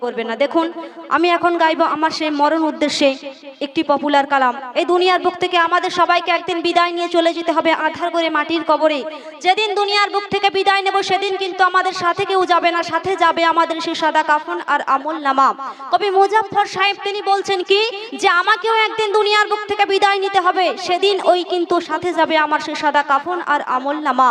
করবে না। দেখুন, আমি এখন গাইবো আমার সেই মরণ উদ্দেশ্যে একটি পপুলার কালাম। এই দুনিয়ার বুক থেকে আমাদের সবাইকে একদিন বিদায় নিয়ে চলে যেতে হবে আধার করে মাটির কবরে। যেদিন দুনিয়ার বুক থেকে বিদায় নেব, সেদিন কিন্তু আমাদের সাথে কেউ যাবে না। সাথে যাবে আমাদের সেই সাদা কাফন আর আমল নামা। কবি মুজাফর সাহেব, তিনি বলছেন কি? যে আমাকেও একদিন দুনিয়ার বুক থেকে বিদায় নিতে হবে। সেদিন ওই কিন্তু সাথে যাবে আমার সেই সাদা কাফন আর আমল নামা।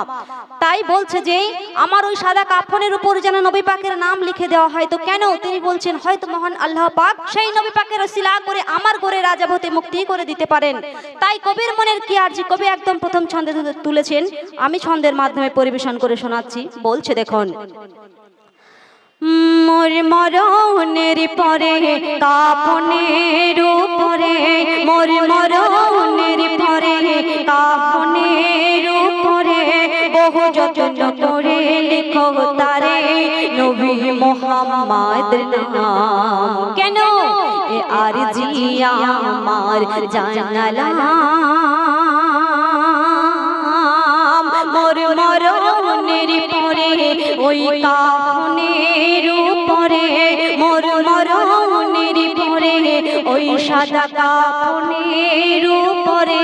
তাই বলছে যে, আমার ওই সাদা কাফনের উপর যেন নবী পাকের নাম লিখে দেওয়া হয়। তো কেন তিনি বলছেন, হয়তো মহান আল্লাহ পাক সেই নবী পাকের শিলা করে আমার করে রাজা হতে মুক্তি করে দিতে পারেন। তাই কবির মনের কি আরজি? কবি একদম প্রথম ছন্দে তুলেছেন। আমি ছন্দের মাধ্যমে পরিবেশন করে শোনাচ্ছি। বলছে দেখুন, মোর মরণের পরে কাপনের উপরে, মোর মরণের পরে উপরে বহু যত্ন করে লিখো তারে নবী মোহাম্মদ নাম কেন এ আর জিয়া আমার জানালাম মোর মরণের পরে ওই কাফনের উপরে মোর মরণের পরে ওই সাদা কাফনের উপরে।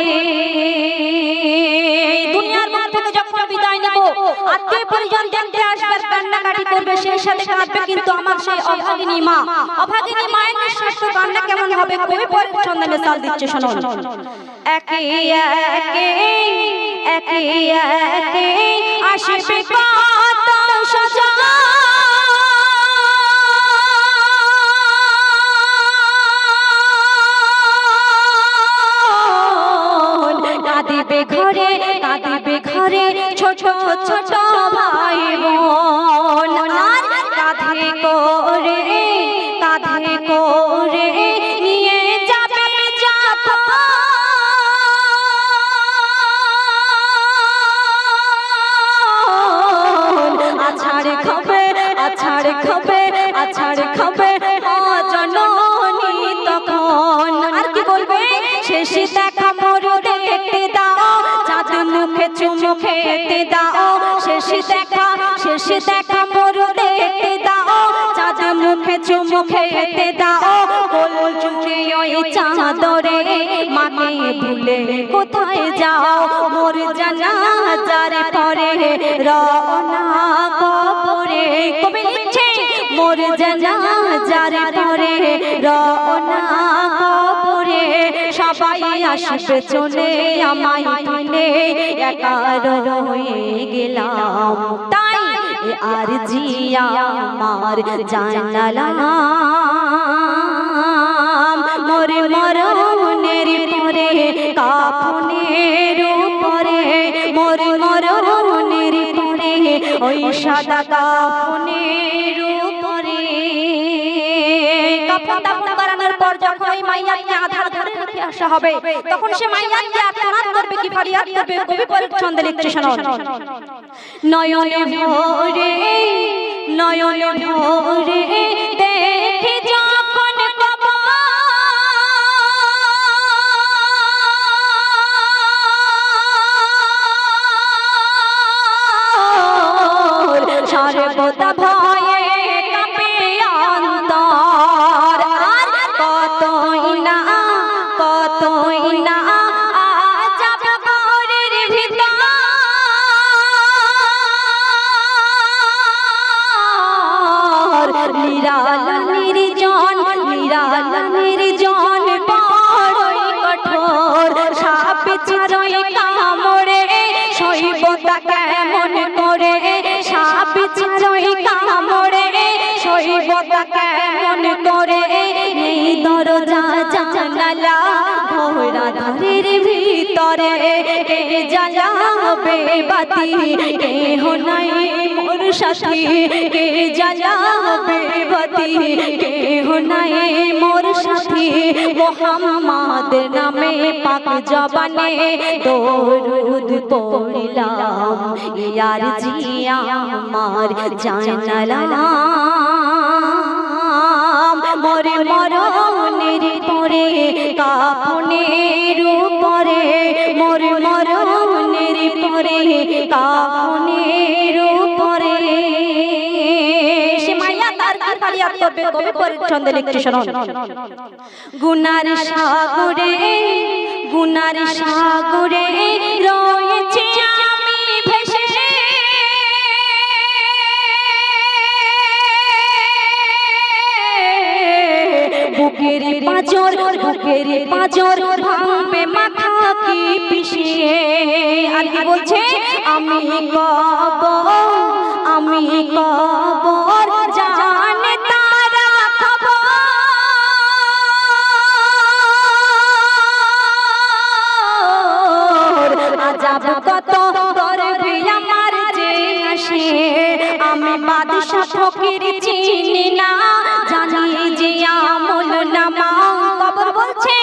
ঘরে কাঁদিবে ঘরে ছোট ছোট খেতে দাও। শেষে দেখা শেষে দেখা মরু দেখতে দাও। চাঁদ মুখে, চুমু খেতে দাও। গোল জুড়ে ওই চাঁদরে মাকে ভুলে কোথায় যাও? মোর জানা যারে পরে রওনা কবরে। কবি লিখছে মোর জানা যারে পরে রওনা সবাই আসবে চলে, আমায় ফেলে একা রয়ে গেলাম। তাই আর জিয়া আমার জানালাম। মোর মরণের পরে কাপনের উপরে, মোর মরণের পরে, ওই সাদা কাপন দাপন করানোর পর যখন ওই মাইয়াকে আধার ধরে রেখে আসা হবে, তখন সে মাইয়াকে আত্মনাদ করবে কি ফরিয়াদ করবে? কবি পরে ছন্দে লিখছে শোনো নয়নে ভরে নয়নে ভরে ভিতর নিরাল নির্জন নিরাল নির্জন বড়ই কঠোর সাপ চিরই কামড়ে সইবতা কেমন করে? সাপ কামড়ে কেমন করে? এই দরজা জানালা ঘোড়া ধারের ভিতরে জ্বালাবে বাতি? কে নাই মোর সাথী? কে জ্বালাবে বাতি? কে নাই মোর সাথী? মোহাম্মদ নামে পাক জবানে দরুদ ইয়ার জিয়া আমার পরে কাপনের উপরে করবে কবি পরের ছন্দে লিখছে শুনুন গুনার সাগরে গুনার সাগরে রয়েছে আমি ভেসে। বুকের পাঁচর বুকের পাঁচর ভাঙবে মাথা কি পিছিয়ে আর কি বলছে? আমি কব আমি কবর আমি বাদশা ফকির চিনি না, জানি যে আমল নামা। কবর বলছে,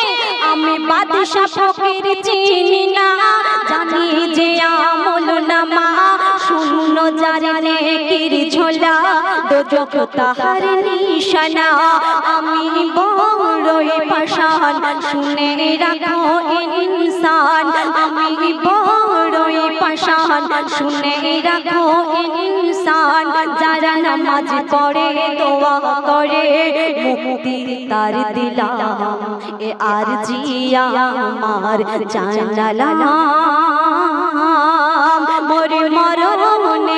আমি বাদশা ফকির চিনি না জানে কির ঝোলা, দোজক তাহার নিশানা। আমি বড়ই শুনে রাখো ইনসান। আমি বড়ই শুনে রাখো ইনসান। যারা নামাজ দোয়া করে মুক্তি তার দিলাম। এ আর জিয়া আমার জানালাম। মরে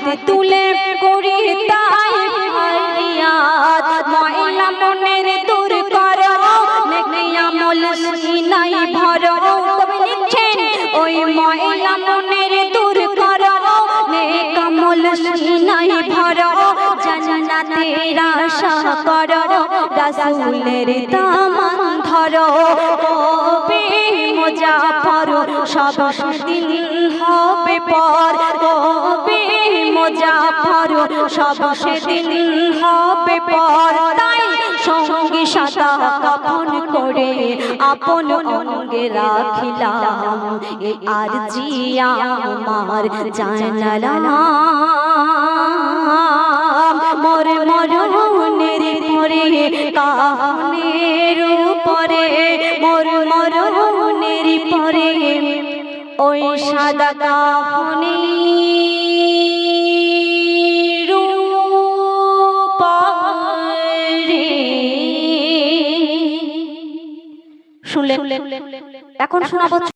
হাতে তুলে করি তাই ফরিয়াদ ময়লা মনের দূর করো, নেকি আমল সিনাই ভরো। কবি লিখছেন ওই ময়লা মনের দূর করো, নেক আমল সিনাই রাসূলের দামান সব সব সেদিন হবে পর তাই সঙ্গে সাদা কাফন করে আপন অঙ্গে রাখিলাম। এ আর জিয়া আমার জানালাম। মোর মরণের পরে কাহনের উপরে, মোর মরণের পরে ওই সাদা কাহনে শুনলেন এখন শোনাবো